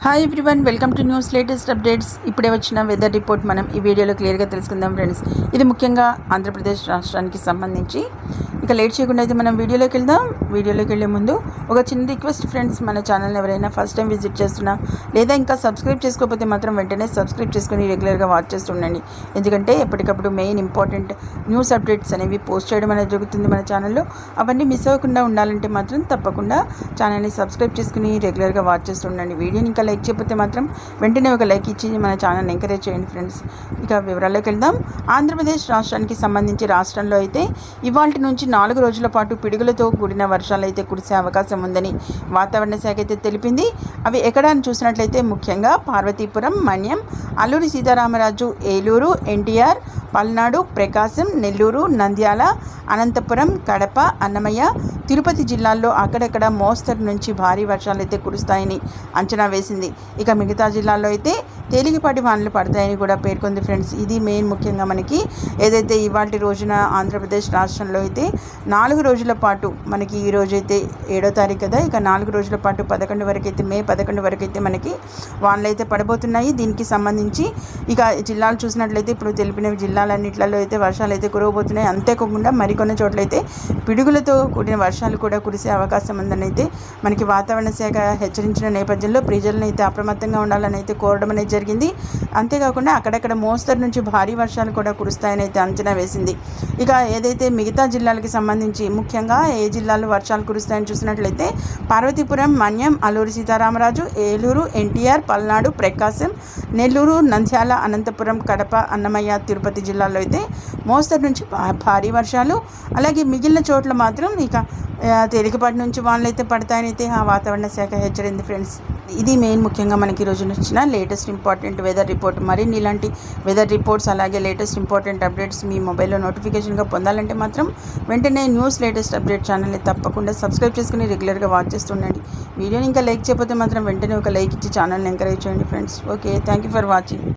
Hi everyone welcome to news latest updates ఇప్పుడే వచ్చిన weather report మనం ఈ వీడియోలో క్లియర్గా తెలుసుకుందాం ఫ్రెండ్స్ ఇది ముఖ్యంగా ఆంధ్రప్రదేశ్ రాష్ట్రానికి సంబంధించి. ఇక లేట్ చేయకుండా అయితే మనం వీడియోలోకి వెళ్దాం. వీడియోలోకి వెళ్ళే ముందు ఒక చిన్న రిక్వెస్ట్ ఫ్రెండ్స్ మన ఛానల్ ఎవరైనా ఫస్ట్ టైం విజిట్ చేస్తున్నా లేదా ఇంకా సబ్స్క్రైబ్ చేసుకోకపోతే మాత్రం వెంటనే సబ్స్క్రైబ్ చేసుకుని రెగ్యులర్గా వాచ్ చేస్తుండండి ఎందుకంటే ఎప్పటికప్పుడు మెయిన్ ఇంపార్టెంట్ న్యూస్ అప్డేట్స్ అనేవి పోస్ట్ చేయడం అనేది జరుగుతుంది మన ఛానల్లో అవన్నీ మిస్ అవ్వకుండా ఉండాలంటే మాత్రం తప్పకుండా ఛానల్ని సబ్స్క్రైబ్ చేసుకుని రెగ్యులర్గా వాచ్ చేస్తుండండి వీడియోని ఇంకా లైక్ చేయకపోతే మాత్రం వెంటనే ఒక లైక్ ఇచ్చి మన ఛానల్ని ఎంకరేజ్ చేయండి ఫ్రెండ్స్. ఇక వివరాల్లోకి వెళ్దాం. ఆంధ్రప్రదేశ్ రాష్ట్రానికి సంబంధించి రాష్ట్రంలో అయితే ఇవాళ నుంచి నాలుగు రోజుల పాటు పిడుగులతో కూడిన వర్షాలు అయితే కురిసే అవకాశం ఉందని వాతావరణ శాఖ అయితే తెలిపింది. అవి ఎక్కడ చూసినట్లయితే ముఖ్యంగా పార్వతీపురం మన్యం అల్లూరి సీతారామరాజు ఏలూరు ఎన్టీఆర్ పల్నాడు ప్రకాశం నెల్లూరు నంద్యాల అనంతపురం కడప అన్నమయ్య తిరుపతి జిల్లాల్లో అక్కడక్కడ మోస్తరు నుంచి భారీ వర్షాలు అయితే కురుస్తాయని అంచనా వేసింది. ఇక మిగతా జిల్లాల్లో అయితే తేలికపాటి వానలు పడతాయని కూడా పేర్కొంది ఫ్రెండ్స్. ఇది మెయిన్ ముఖ్యంగా మనకి ఏదైతే ఇవాటి రోజున ఆంధ్రప్రదేశ్ రాష్ట్రంలో అయితే నాలుగు రోజుల పాటు మనకి ఈ రోజు అయితే ఏడో తారీఖు కదా ఇక నాలుగు రోజుల పాటు పదకొండు వరకు అయితే మే పదకొండు వరకు అయితే మనకి వానలు అయితే పడబోతున్నాయి. దీనికి సంబంధించి ఇక జిల్లాలు చూసినట్లయితే ఇప్పుడు తెలిపిన జిల్లాలన్నింటిలో అయితే వర్షాలు అయితే కురవబోతున్నాయి. అంతేకాకుండా మరికొన్ని చోట్లైతే పిడుగులతో కూడిన వర్షాలు వర్షాలు కూడా కురిసే అవకాశం ఉందని అయితే మనకి వాతావరణ శాఖ హెచ్చరించిన నేపథ్యంలో ప్రజలను అయితే అప్రమత్తంగా ఉండాలని అయితే కోరడం అనేది జరిగింది. అంతేకాకుండా అక్కడక్కడ మోస్తరు నుంచి భారీ వర్షాలు కూడా కురుస్తాయని అయితే అంచనా వేసింది. ఇక ఏదైతే మిగతా జిల్లాలకి సంబంధించి ముఖ్యంగా ఏ జిల్లాలో వర్షాలు కురుస్తాయని చూసినట్లయితే పార్వతీపురం మన్యం అల్లూరి సీతారామరాజు ఏలూరు ఎన్టీఆర్ పల్నాడు ప్రకాశం నెల్లూరు నంద్యాల అనంతపురం కడప అన్నమయ్య తిరుపతి జిల్లాల్లో అయితే మోస్తరు నుంచి భారీ వర్షాలు. అలాగే మిగిలిన చోట్ల మాత్రం ఇక తేలికపాటి నుంచి వానలు అయితే పడతాయనైతే ఆ వాతావరణ శాఖ హెచ్చరింది ఫ్రెండ్స్. ఇది మెయిన్ ముఖ్యంగా మనకి ఈరోజు వచ్చిన లేటెస్ట్ ఇంపార్టెంట్ వెదర్ రిపోర్ట్. మరిన్ని ఇలాంటి వెదర్ రిపోర్ట్స్ అలాగే లేటెస్ట్ ఇంపార్టెంట్ అప్డేట్స్ మీ మొబైల్లో నోటిఫికేషన్గా పొందాలంటే మాత్రం వెంటనే న్యూస్ లేటెస్ట్ అప్డేట్ ఛానల్ని తప్పకుండా సబ్స్క్రైబ్ చేసుకుని రెగ్యులర్గా వాచ్ చేస్తుండండి వీడియోని ఇంకా లైక్ చేయకపోతే మాత్రం వెంటనే ఒక లైక్ ఇచ్చి ఛానల్ని ఎంకరేజ్ చేయండి friends. Okay thank you for watching.